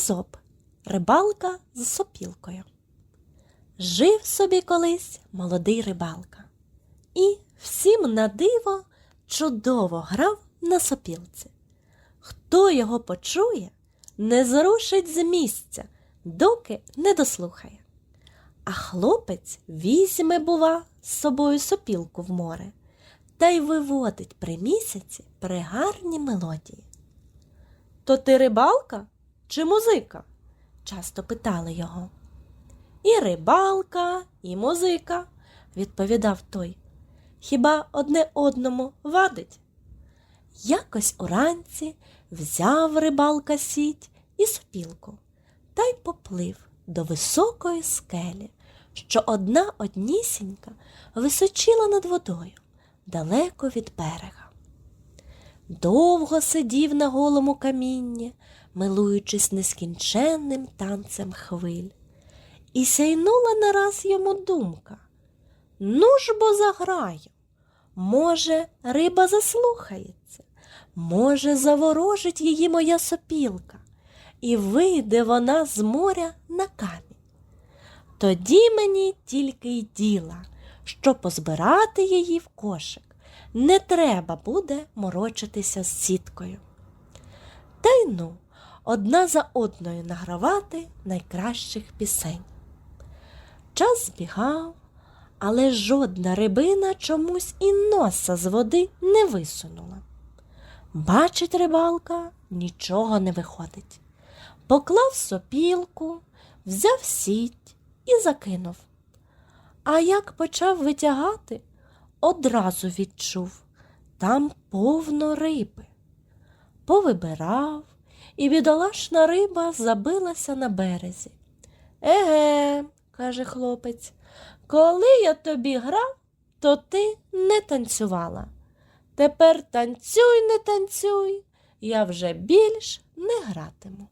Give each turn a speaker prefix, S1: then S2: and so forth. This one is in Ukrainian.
S1: Езоп рибалка з сопілкою. Жив собі колись молодий рибалка, і всім на диво чудово грав на сопілці. Хто його почує, не зрушить з місця, доки не дослухає. А хлопець візьме, бува, з собою сопілку в море та й виводить при місяці пригарні мелодії. То ти рибалка чи музика? часто питали його. І рибалка, і музика, відповідав той. Хіба одне одному вадить? Якось уранці взяв рибалка сіть і сопілку та й поплив до високої скелі, що одна однісінька височила над водою далеко від берега. Довго сидів на голому камінні, милуючись нескінченним танцем хвиль. І сяйнула нараз йому думка. Ну ж бо заграю. Може, риба заслухається, може, заворожить її моя сопілка, і вийде вона з моря на камінь. Тоді мені тільки й діла, що позбирати її в кошик. Не треба буде морочитися з сіткою. Та й ну, одна за одною награвати найкращих пісень. Час збігав, але жодна рибина чомусь і носа з води не висунула. Бачить рибалка, нічого не виходить. Поклав сопілку, взяв сіть і закинув. А як почав витягати, одразу відчув там повно риби. Повибирав, і бідолашна риба забилася на березі. Еге, каже хлопець, коли я тобі грав, то ти не танцювала. Тепер танцюй, не танцюй, я вже більш не гратиму.